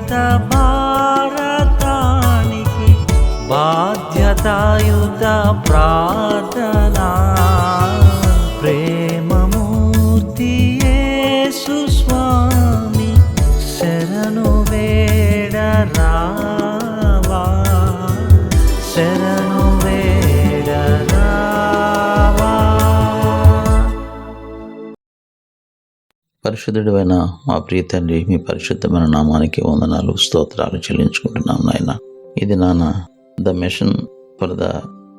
భారత భారతానికి బాధ్యతాయుత ప్రార్థనా. ప్రేమమూర్తి సుస్వామి శరణు వేడ రావా శరణు పరిశుద్ధుడైన మా ప్రియ తండ్రి మీ పరిశుద్ధమైన నామానికి వందనాలు స్తోత్రాలు చెల్లించుకుంటున్నాం నాయన. ఇది నాన్న the mission for the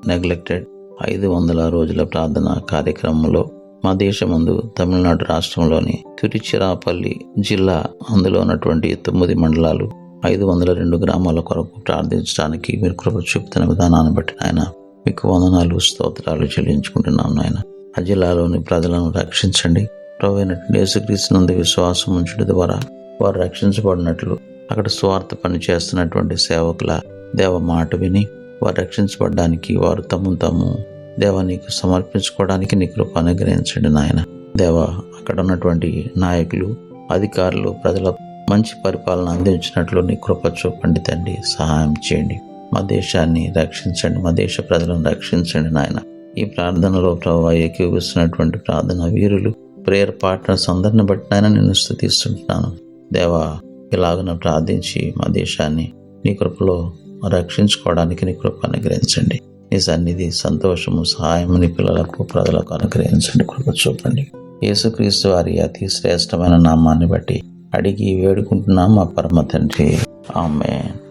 neglected ఐదు వందల రోజుల ప్రార్థన కార్యక్రమంలో మా దేశమందు తమిళనాడు రాష్ట్రంలోని తిరుచిరాపల్లి జిల్లా అందులో ఉన్నటువంటి తొమ్మిది మండలాలు ఐదు వందల రెండు గ్రామాల కొరకు ప్రార్థించడానికి మీరు కృప చూపుతున్న విధానాన్ని బట్టి నాయన మీకు వందనాలు స్తోత్రాలు చెల్లించుకుంటున్నాం నాయన. ఆ జిల్లాలోని ప్రజలను రక్షించండి. ప్రభుత్వ యేసుక్రీస్తునందు విశ్వాసం ఉంచడం ద్వారా వారు రక్షించబడినట్లు అక్కడ స్వార్థ పని చేస్తున్నటువంటి సేవకుల దేవ మాట విని వారు రక్షించబడడానికి వారు తమ్ము తాము దేవ నీకు సమర్పించుకోవడానికి నీ కృప అనుగ్రహించండి నాయన. దేవ అక్కడ ఉన్నటువంటి నాయకులు అధికారులు ప్రజల మంచి పరిపాలన అందించినట్లు నీ కృప చూపండి తండ్రి. సహాయం చేయండి. మా దేశాన్ని రక్షించండి. మా దేశ ప్రజలను రక్షించండి నాయన. ఈ ప్రార్థనలో ప్రభావ ఏకీవిస్తున్నటువంటి ప్రార్థన వీరులు ప్రేయర్ పార్ట్నర్స్ అందరిని బట్టి నాయన నేను స్థుతిస్తుంటున్నాను. దేవా ఇలాగన ప్రార్థించి మా దేశాన్ని నీ కృపలో రక్షించుకోవడానికి నీ కృప అనుగ్రహించండి. నీ సన్నిధి సంతోషము సహాయము నీ పిల్లలకు ప్రజలకు అనుగ్రహించండి. కృప చూపండి. యేసుక్రీస్తు వారి అతి శ్రేష్టమైన నామాన్ని బట్టి అడిగి వేడుకుంటున్నాం మా పరమ తండ్రి. ఆమె